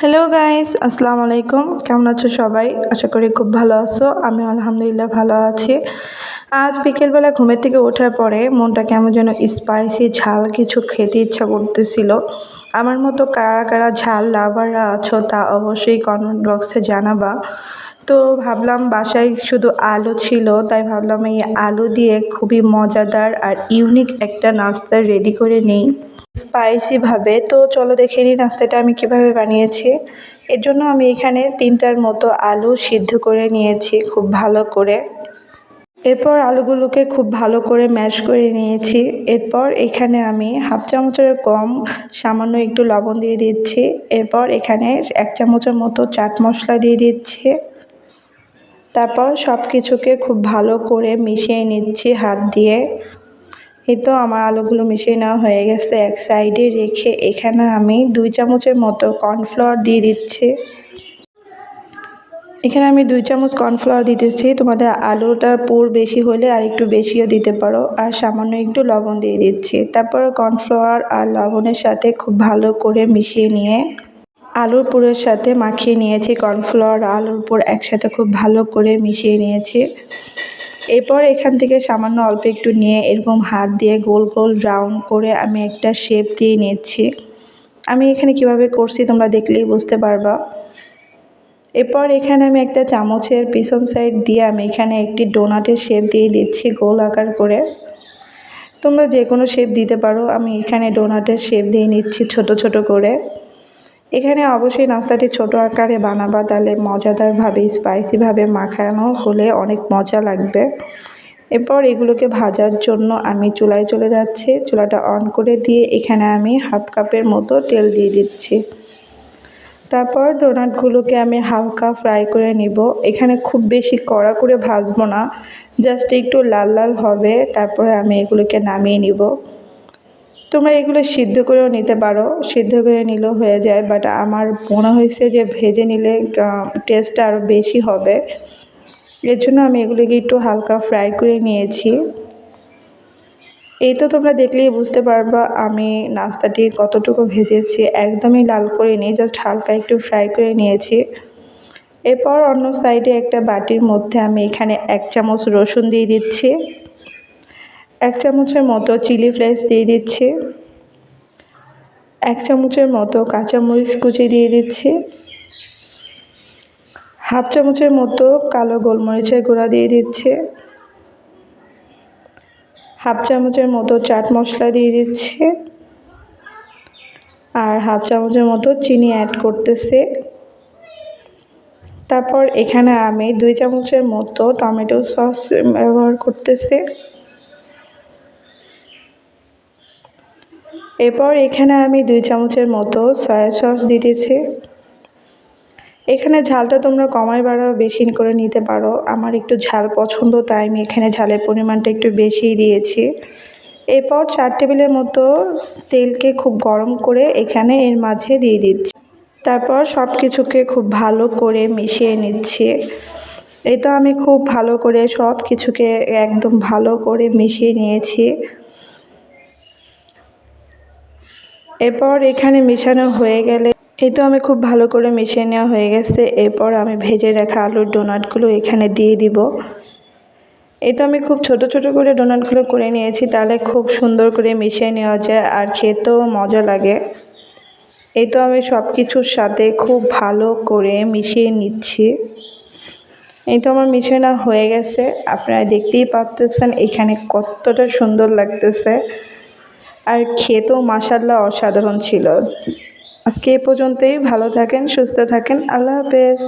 Hello guys আসসালামু আলাইকুম কেমন আছো সবাই? আশা করি খুব ভালো আছো। আমি আলহামদুলিল্লাহ ভালো আছি। আজ বিকেলবেলা ঘুমের থেকে ওঠার পরে মনটা কেমন যেন স্পাইসি ঝাল কিছু খেতে ইচ্ছা করতেছিল। আমার মতো কারা কারা ঝাল লাভাররা আছো তা অবশ্যই কমেন্ট বক্সে জানাবা। তো ভাবলাম বাসায় শুধু আলু ছিল, তাই ভাবলাম এই আলু দিয়ে খুবই মজাদার আর ইউনিক একটা নাস্তা রেডি করে নিই। স্পাইসিভাবে। তো চলো দেখে নিই নাস্তাটা আমি কীভাবে বানিয়েছি। এর জন্য আমি এখানে তিনটার মতো আলু সিদ্ধ করে নিয়েছি খুব ভালো করে। এরপর আলুগুলোকে খুব ভালো করে ম্যাশ করে নিয়েছি। এরপর এখানে আমি হাফ চামচের কম সামান্য একটু লবণ দিয়ে দিচ্ছি। এরপর এখানে এক চামচের মতো চাট মশলা দিয়ে দিচ্ছি। তারপর সব কিছুকে খুব ভালো করে মিশিয়ে নিচ্ছি হাত দিয়ে। এই তো আমার আলুগুলো মিশিয়ে নেওয়া হয়ে গেছে। এক সাইডে রেখে এখানে আমি দুই চামচের মতো কর্নফ্লাওয়ার দিয়ে দিচ্ছি। এখানে আমি দুই চামচ কর্নফ্লাওয়ার দিতেছি। তোমাদের আলুটার পুর বেশি হলে আর একটু বেশিও দিতে পারো। আর সামান্য একটু লবণ দিয়ে দিচ্ছি। তারপর কর্নফ্লাওয়ার আর লবণের সাথে খুব ভালো করে মিশিয়ে নিয়ে আলুর পুরের সাথে মাখিয়ে নিয়েছি কর্নফ্লাওয়ার। আলুর পুর একসাথে খুব ভালো করে মিশিয়ে নিয়েছি। এরপর এখান থেকে সামান্য অল্প একটু নিয়ে এরকম হাত দিয়ে গোল গোল রাউন্ড করে আমি একটা শেপ দিয়ে নিচ্ছি। আমি এখানে কীভাবে করছি তোমরা দেখলেই বুঝতে পারবা। এরপর এখানে আমি একটা চামচের পিছন সাইড দিয়ে আমি এখানে একটি ডোনাটের শেপ দিয়ে দিচ্ছি গোল আকার করে। তোমরা যে কোনো শেপ দিতে পারো, আমি এখানে ডোনাটের শেপ দিয়ে নিচ্ছি ছোট ছোট করে। এখানে অবশ্যই নাস্তাটি ছোট আকারে বানাবা, তাহলে মজাদারভাবে স্পাইসিভাবে মাখানো হলে অনেক মজা লাগবে। এরপর এগুলোকে ভাজার জন্য আমি চুলায় চলে যাচ্ছি। চুলাটা অন করে দিয়ে এখানে আমি হাফ কাপের মতো তেল দিয়ে দিচ্ছি। তারপর ডোনাটগুলোকে আমি হালকা ফ্রাই করে নিব। এখানে খুব বেশি কড়া করে ভাজবো না, জাস্ট একটু লাল লাল হবে। তারপরে আমি এগুলোকে নামিয়ে নিব। তোমরা এগুলো সিদ্ধ করেও নিতে পারো, সিদ্ধ করে নিলেও হয়ে যায় বাট আমার মনে হয়েছে যে ভেজে নিলে টেস্টটা আরও বেশি হবে। এর জন্য আমি এগুলিকে একটু হালকা ফ্রাই করে নিয়েছি। এই তো তোমরা দেখলেই বুঝতে পারবা আমি নাস্তাটি কতটুকু ভেজেছি, একদমই লাল করে নিই জাস্ট হালকা একটু ফ্রাই করে নিয়েছি। এরপর অন্য সাইডে একটা বাটির মধ্যে আমি এখানে এক চামচ রসুন দিয়ে দিচ্ছি। এক চামচের মতো চিলি ফ্লেক্স দিয়ে দিচ্ছি। এক চামচের মতো কাঁচামরিচ কুচি দিয়ে দিচ্ছি। হাফ চামচের মতো কালো গোলমরিচের গুঁড়া দিয়ে দিচ্ছি। হাফ চামচের মতো চাট মশলা দিয়ে দিচ্ছি। আর হাফ চামচের মতো চিনি অ্যাড করতেছে। তারপর এখানে আমি দুই চামচের মতো টমেটো সস ব্যবহার করতেছি। এরপর এখানে আমি দুই চামচের মতো সয়া সস দিতেছি এখানে ঝালটা তোমরা কমাই বাড়াও বেশি করে নিতে পারো। আমার একটু ঝাল পছন্দ, তাই আমি এখানে ঝালের পরিমাণটা একটু বেশিই দিয়েছি। এরপর চার টেবিলের মতো তেলকে খুব গরম করে এখানে এর মাঝে দিয়ে দিচ্ছি। তারপর সব কিছুকে খুব ভালো করে মিশিয়ে নিচ্ছি। এই তো আমি খুব ভালো করে সব কিছুকে একদম ভালো করে মিশিয়ে নিয়েছি। এরপর এখানে মেশানো হয়ে গেলে, এই তো আমি খুব ভালো করে মিশিয়ে নেওয়া হয়ে গেছে। এরপর আমি ভেজে রাখা আলুর ডোনাটগুলো এখানে দিয়ে দিব। এই তো আমি খুব ছোট ছোট করে ডোনাটগুলো করে নিয়েছি, তাহলে খুব সুন্দর করে মিশিয়ে নেওয়া যায় আর খেতেও মজা লাগে। এই তো আমি সব কিছুর সাথে খুব ভালো করে মিশিয়ে নিচ্ছি। এই তো আমার মিশিয়ে নেওয়া হয়ে গেছে, আপনারা দেখতেই পাচ্তেছেন এখানে কতটা সুন্দর লাগতেছে। আর খেতেও মাসাল্লাহ অসাধারণ ছিল। আজকে এ পর্যন্তই ভালো থাকেন সুস্থ থাকেন আল্লাহ হাফেজ।